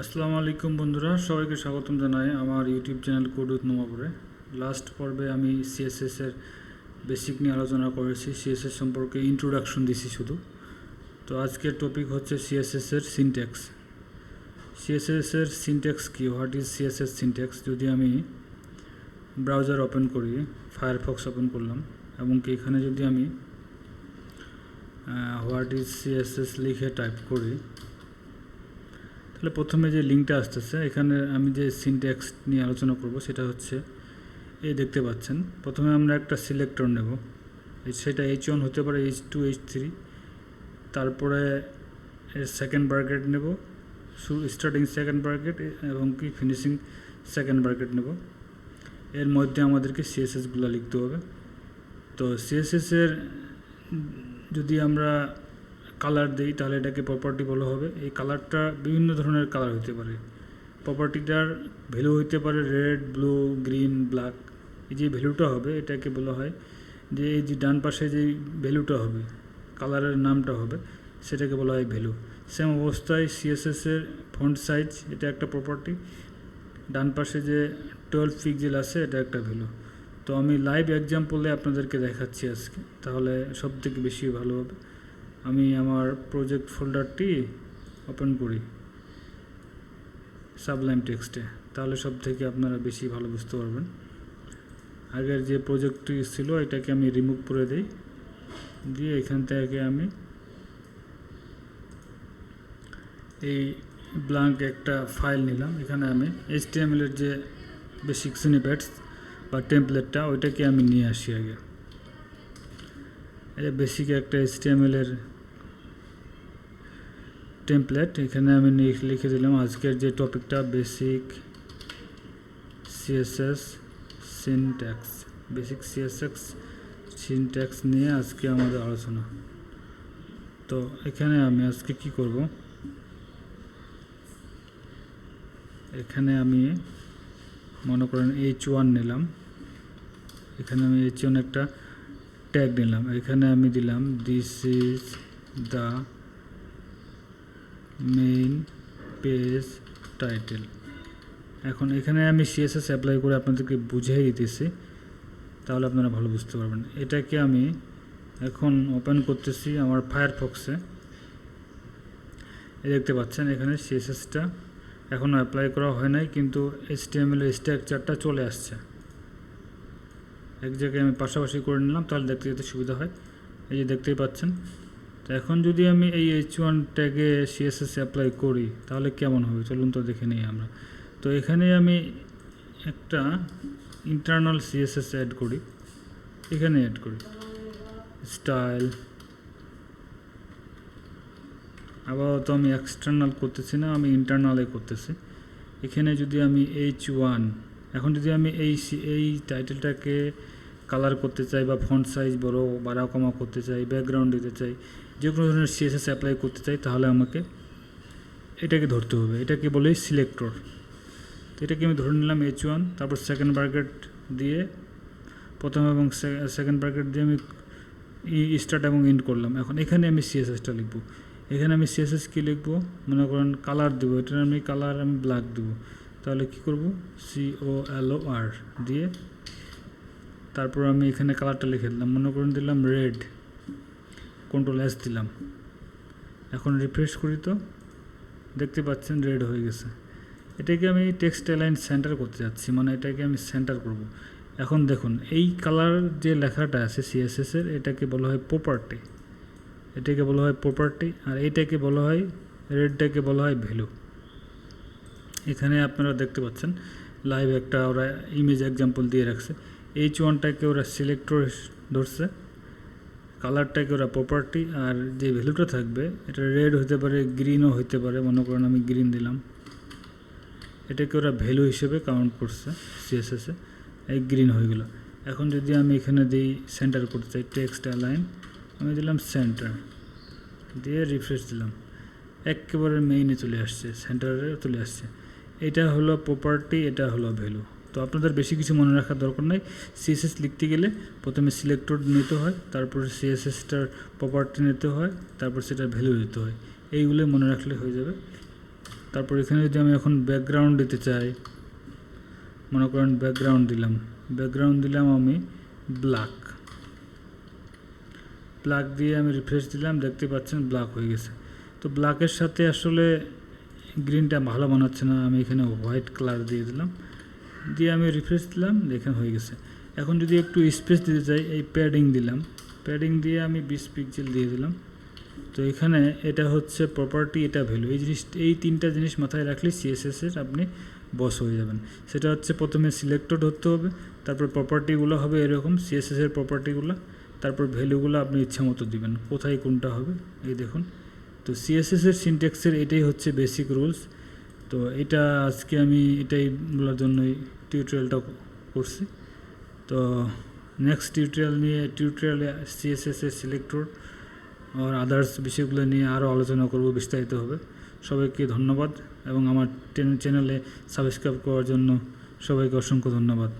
আসসালামু আলাইকুম বন্ধুরা, সবাইকে স্বাগতম জানাই আমার ইউটিউব চ্যানেল কোড কোডুত নোমাপুরে লাস্ট পর্বে আমি সিএসএস এর বেসিক নিয়ে আলোচনা করেছি সিএসএস সম্পর্কে ইন্ট্রোডাকশন দিছি শুধু। তো আজকের টপিক হচ্ছে সিএসএস এর সিনট্যাক্স সিএসএস এর সিনট্যাক্স কি? হোয়াট ইজ সিএসএস সিনট্যাক্স যদি আমি ব্রাউজার ওপেন করি ফায়ারফক্স ওপেন করলাম, এবং কি এখানে যদি আমি হোয়াট ইজ সিএসএস লিখে টাইপ করি তাহলে প্রথমে যে লিঙ্কটা আসতেছে, এখানে আমি যে সিনট্যাক্স নিয়ে আলোচনা করব সেটা হচ্ছে, এই দেখতে পাচ্ছেন। প্রথমে আমরা একটা সিলেক্টর নেব। সেটা এইচ ওয়ান হতে পারে এইচ টু এইচ থ্রি তারপরে সেকেন্ড ব্রাকেট নেব। স্টার্টিং সেকেন্ড ব্রাকেট এবং কি ফিনিশিং সেকেন্ড ব্রাকেট নেব। এর মধ্যে আমাদেরকে সিএসএসগুলো লিখতে হবে। তো সিএসএসের যদি আমরা কালার দিই, তাহলে এটাকে প্রপার্টি বলা হবে। এই কালারটা বিভিন্ন ধরনের কালার হতে পারে। প্রপার্টিটার ভ্যালু হতে পারে রেড ব্লু গ্রিন ব্ল্যাক এই যে ভ্যালুটা হবে, এটাকে বলা হয় যে এই যে ডান পাশে যে ভ্যালুটা হবে কালারের নামটা হবে, সেটাকে বলা হয় ভ্যালু সেম অবস্থায় সিএসএসের ফন্ট সাইজ এটা একটা প্রপার্টি ডান পাশে যে টুয়েলভ পিক্সেল আছে, এটা একটা ভ্যালু তো আমি লাইভ এক্সাম্পলে আপনাদেরকে দেখাচ্ছি আজকে। তাহলে সব থেকে বেশি ভালো হবে। আমি আমার প্রজেক্ট ফোল্ডারটি ওপেন করি সাবলাইম টেক্সটে তাহলে সব থেকে আপনারা বেশি ভালো বুঝতে পারবেন। আগের যে প্রজেক্টটি ছিল, এটাকে আমি রিমুভ করে দিই। দিয়ে এখান থেকে আমি এই ব্লাঙ্ক একটা ফাইল নিলাম। এখানে আমি এইচ এর যে বেসিক সিনিপ্যাটস বা টেমপ্লেটটা ওইটাকে আমি নিয়ে আসি আগে। এটা বেসিক একটা এইচ এর টেমপ্লেট এখানে আমি লিখে দিলাম আজকের যে টপিকটা basic CSS syntax basic CSX syntax নিয়ে আজকে আমাদের আলোচনা। তো এখানে আমি আজকে কি করব? এখানে আমি মনে করেন এইচ ওয়ান নিলাম। এখানে আমি এইচ ওয়ান একটা ট্যাগ নিলাম এখানে আমি দিলাম this is the main page title এখন এখানে আমি সিএসএস অ্যাপ্লাই করে আপনাদেরকে বুঝিয়ে দিতেছি, তাহলে আপনারা ভালো বুঝতে পারবেন। এটাকে আমি এখন ওপেন করতেছি আমার ফায়ারফক্সে এই দেখতে পাচ্ছেন, এখানে সিএসএসটা এখনও অ্যাপ্লাই করা হয় নাই, কিন্তু এইচটিএমএল স্ট্রাকচারটা চলে আসছে। এক জায়গায় আমি পাশাপাশি করে নিলাম, তাহলে দেখতে যেতে সুবিধা হয়। এই যে দেখতেই পাচ্ছেন। তো এখন যদি আমি এই এইচ ওয়ান ট্যাগে সিএসএস অ্যাপ্লাই করি, তাহলে কেমন হবে? চলুন তো দেখে নিই আমরা। তো এখানে আমি একটা ইন্টারনাল সিএসএস অ্যাড করি। এখানে অ্যাড করি। স্টাইল আপাতত আমি এক্সটার্নাল করতেছি না, আমি ইন্টারনালে করতেছি। এখানে যদি আমি এইচ ওয়ান এখন যদি আমি এই এই টাইটেলটাকে কালার করতে চাই বা ফন্ট সাইজ বড় বাড়া কমা করতে চাই ব্যাকগ্রাউন্ড দিতে চাই যে কোনো ধরনের সিএসএস অ্যাপ্লাই করতে চাই, তাহলে আমাকে এটাকে ধরতে হবে। এটাকে বলে সিলেক্টর তো এটাকে আমি ধরে নিলাম এইচ ওয়ান তারপর সেকেন্ড ব্রাকেট দিয়ে প্রথম এবং সেকেন্ড ব্রাকেট দিয়ে আমি স্টার্ট এবং ইন্ড করলাম। এখন এখানে আমি সিএসএসটা লিখব। এখানে আমি সিএসএস কী লিখব? মনে করেন কালার দেবো। এটার আমি কালার আমি ব্ল্যাক দেবো। তাহলে কী করব? সি ও এল ও আর দিয়ে তারপর আমি এখানে কালারটা লিখে দিলাম। মনে করেন দিলাম রেড কন্ট্রোল এস দিলাম। এখন রিফ্রেশ করি তো। দেখতে পাচ্ছেন রেড হয়ে গেছে। এটাকে আমি টেক্সট লাইন সেন্টার করতে যাচ্ছি মানে এটাকে আমি সেন্টার করব। এখন দেখুন, এই কালার যে লেখাটা আছে সিএসএসের এটাকে বলা হয় প্রপার্টি এটাকে বলা হয় প্রপার্টি আর এইটাকে বলা হয় রেডটাকে বলা হয় ভ্যালু এখানে আপনারা দেখতে পাচ্ছেন লাইভ একটা ওরা ইমেজ এক্সাম্পল দিয়ে রাখছে। এইচ ওয়ানটাকে ওরা সিলেক্টর ধরছে। কালারটাকে ওরা প্রপার্টি আর যে ভ্যালুটা থাকবে, এটা রেড হতে পারে গ্রিনও হতে পারে, মনে করেন আমি গ্রিন দিলাম। এটাকে ওরা ভ্যালু হিসেবে কাউন্ট করছে সিএসএসে এই গ্রিন হয়ে গেল। এখন যদি আমি এখানে দিই সেন্টার করতে চাই টেক্সট অ্যালাইন আমি দিলাম সেন্টার দিয়ে রিফ্রেশ দিলাম। একেবারে মেইনে চলে আসছে সেন্টারে চলে আসছে। এটা হলো প্রপার্টি এটা হলো ভ্যালু তো আপনাদের বেশি কিছু মনে রাখার দরকার নাই। সিএসএস লিখতে গেলে প্রথমে সিলেক্টর নিতে হয়, তারপরে সিএসএসটার প্রপার্টি নিতে হয়, তারপর সেটার ভ্যালু দিতে হয়। এইগুলো মনে রাখলে হয়ে যাবে। তারপর এখানে যদি আমি এখন ব্যাকগ্রাউন্ড দিতে চাই, মনে করেন ব্যাকগ্রাউন্ড দিলাম। ব্যাকগ্রাউন্ড দিলাম আমি ব্ল্যাক ব্ল্যাক দিয়ে আমি রিফ্রেশ দিলাম, দেখতে পাচ্ছেন ব্ল্যাক হয়ে গেছে। তো ব্ল্যাকের সাথে আসলে গ্রিনটা ভালো বানাচ্ছে না, আমি এখানে হোয়াইট কালার দিয়ে দিলাম। দিয়ে আমি রিফ্রেশ দিলাম, দেখেন হয়ে গেছে। এখন যদি একটু স্পেস দিতে চাই, এই প্যাডিং দিলাম। প্যাডিং দিয়ে আমি বিশ পিক্সেল দিয়ে দিলাম। তো এখানে এটা হচ্ছে প্রপার্টি এটা ভ্যালু এই জিনিস, এই তিনটা জিনিস মাথায় রাখলে সিএসএসের আপনি বস হয়ে যাবেন। সেটা হচ্ছে প্রথমে সিলেক্টেড হতে হবে, তারপর প্রপার্টিগুলো হবে এরকম সিএসএসের প্রপার্টিগুলো তারপর ভ্যালুগুলো আপনি ইচ্ছা মতো দিবেন। কোথায় কোনটা হবে, এই দেখুন। তো সিএসএসের সিনটেক্সের এটাই হচ্ছে বেসিক রুলস তো এটা আজকে আমি এটাই বলার জন্যই টিউটোরিয়ালটা করছি। তো নেক্সট টিউটোরিয়াল নিয়ে টিউটোরিয়ালে সিএসএস এ সিলেক্টর আর আদার্স বিষয়গুলো নিয়ে আরও আলোচনা করব বিস্তারিত হবে। সবাইকে ধন্যবাদ এবং আমার চ্যানেলে সাবস্ক্রাইব করার জন্য সবাইকে অসংখ্য ধন্যবাদ।